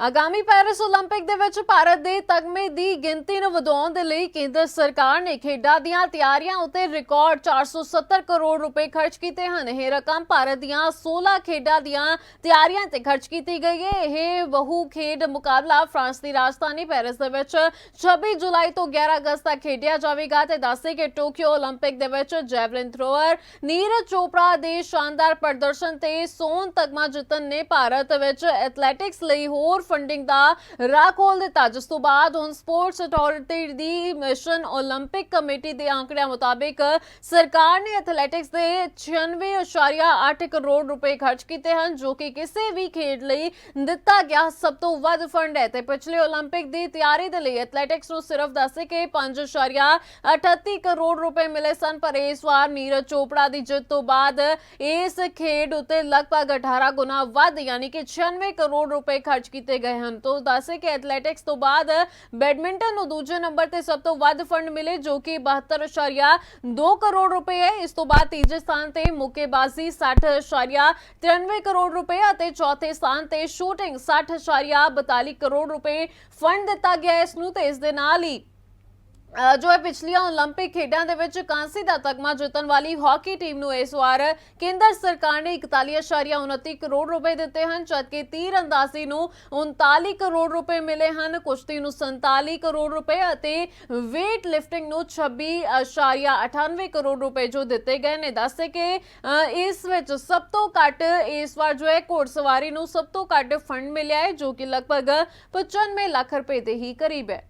ਆਗਾਮੀ ਪੈਰਿਸ 올림픽 ਦੇ ਵਿੱਚ ਭਾਰਤ ਦੇ ਤਗਮੇ ਦੀ ਗਿਣਤੀ ਨੂੰ ਵਧਾਉਣ ਦੇ ਲਈ ਕੇਂਦਰ ਸਰਕਾਰ ਨੇ ਖੇਡਾਂ ਦੀਆਂ ਤਿਆਰੀਆਂ ਉੱਤੇ ਰਿਕਾਰਡ 470 ਕਰੋੜ ਰੁਪਏ ਖਰਚ ਕੀਤੇ ਹਨ ਇਹ ਰਕਮ ਭਾਰਤ ਦੀਆਂ 16 ਖੇਡਾਂ ਦੀਆਂ ਤਿਆਰੀਆਂ ਤੇ ਖਰਚ ਕੀਤੀ ਗਈ ਹੈ ਇਹ ਬਹੁ ਖੇਡ ਮੁਕਾਬਲਾ ਫਰਾਂਸ ਦੀ ਰਾਜਧਾਨੀ ਪੈਰਿਸ ਦੇ ਵਿੱਚ 26 ਜੁਲਾਈ ਤੋਂ 11 ਅਗਸਤ ਤੱਕ ਖੇਡਿਆ ਜਾਵੇਗਾ ਤੇ ਦੱਸੇ ਕਿ ਟੋਕੀਓ 올림픽 ਦੇ ਵਿੱਚ ਜੈਵਲਿਨ ਥਰੋਅਰ ਨੀਰਜ ਚੋਪੜਾ ਦੇ ਸ਼ਾਨਦਾਰ ਪ੍ਰਦਰਸ਼ਨ ਤੇ ਸੋਨ ਤਗਮਾ ਜਿੱਤਣ ਨੇ ਭਾਰਤ ਵਿੱਚ ਐਥਲੈਟਿਕਸ ਲਈ ਹੋਰ ਫੰਡਿੰਗ ਦਾ ਰਾਹ ਖੋਲ ਦਿੱਤਾ ਜਿਸ ਤੋਂ ਬਾਅਦ ਹੁਣ ਸਪੋਰਟਸ ਅਥਾਰਟੀ ਦੀ ਮਿਸ਼ਨ 올림픽 ਕਮੇਟੀ ਦੇ ਅੰਕੜਿਆਂ ਮੁਤਾਬਿਕ ਸਰਕਾਰ ਨੇ ਐਥਲੈਟਿਕਸ ਦੇ 96.8 ਕਰੋੜ ਰੁਪਏ ਖਰਚ ਕੀਤੇ ਹਨ ਜੋ ਕਿ ਕਿਸੇ ਵੀ ਖੇਡ ਲਈ ਦਿੱਤਾ ਗਿਆ ਸਭ ਤੋਂ ਵੱਧ ਫੰਡ ਹੈ ਤੇ ਪਿਛਲੇ 올림픽 ਦੀ ਤਿਆਰੀ ਦੇ ਲਈ ਐਥਲੈਟਿਕਸ ਨੂੰ ਸਿਰਫ ਦੱਸੇ ਕਿ 5.38 ਕਰੋੜ ਰੁਪਏ ਮਿਲੇ ਸਨ ਪਰ ਇਸ ਵਾਰ ਨੀਰਜ ਚੋਪੜਾ ਦੀ ਜਿੱਤ ਤੋਂ ਬਾਅਦ ਇਸ ਖੇਡ ਉਤੇ ਲਗਭਗ 18 ਗੁਣਾ ਵੱਧ ਯਾਨੀ ਕਿ 96 ਕਰੋੜ ਰੁਪਏ ਖਰਚ ਕੀਤੇ ਗਏ ਹਨ ਤੋਂ ਦੱਸੇ ਕਿ ਐਥਲੈਟਿਕਸ ਤੋਂ ਬਾਅਦ ਬੈਡਮਿੰਟਨ ਨੂੰ ਦੂਜੇ ਨੰਬਰ ਤੇ ਸਭ ਤੋਂ ਵੱਧ ਫੰਡ ਮਿਲੇ ਜੋ ਕਿ 72.2 ਕਰੋੜ ਰੁਪਏ ਹੈ ਇਸ ਤੋਂ ਬਾਅਦ ਤੀਜੇ ਸਥਾਨ ਤੇ ਮੁੱਕੇਬਾਜ਼ੀ 60.93 ਕਰੋੜ ਰੁਪਏ ਅਤੇ ਚੌਥੇ ਸਥਾਨ ਤੇ ਸ਼ੂਟਿੰਗ 60.42 ਕਰੋੜ ਰੁਪਏ ਫੰਡ ਦਿੱਤਾ ਗਿਆ ਹੈ ਇਸ ਨੂੰ ਤੇ ਇਸ ਦੇ ਨਾਲ ਹੀ ਅ, ਜੋ ਹੈ ਪਿਛਲੀਆਂ 올림픽 ਖੇਡਾਂ ਦੇ ਵਿੱਚ ਕਾਂਸੀ ਦਾ ਤਗਮਾ ਜਿੱਤਣ ਵਾਲੀ ਹਾਕੀ ਟੀਮ ਨੂੰ ਇਸ ਵਾਰ ਕੇਂਦਰ ਸਰਕਾਰ ਨੇ 41.29 ਕਰੋੜ ਰੁਪਏ ਦਿੱਤੇ ਹਨ ਜਦਕਿ ਤੀਰ ਅੰਦਾਜ਼ੀ ਨੂੰ 39 ਕਰੋੜ ਰੁਪਏ ਮਿਲੇ ਹਨ ਕੁਸ਼ਤੀ ਨੂੰ 47 ਕਰੋੜ ਰੁਪਏ ਅਤੇ weight ਲਿਫਟਿੰਗ ਨੂੰ 26.98 ਕਰੋੜ ਰੁਪਏ ਜੋ ਦਿੱਤੇ ਗਏ ਨੇ ਦੱਸੇ ਕਿ ਅ, ਇਸ ਵਿੱਚ ਸਭ ਤੋਂ ਘੱਟ ਇਸ ਵਾਰ ਜੋ ਹੈ ਘੋੜਸਵਾਰੀ ਨੂੰ ਸਭ ਤੋਂ ਘੱਟ ਫੰਡ ਮਿਲਿਆ ਹੈ ਜੋ ਕਿ ਲਗਭਗ 95 ਲੱਖ ਰੁਪਏ ਦੇ ਹੀ ਕਰੀਬ ਹੈ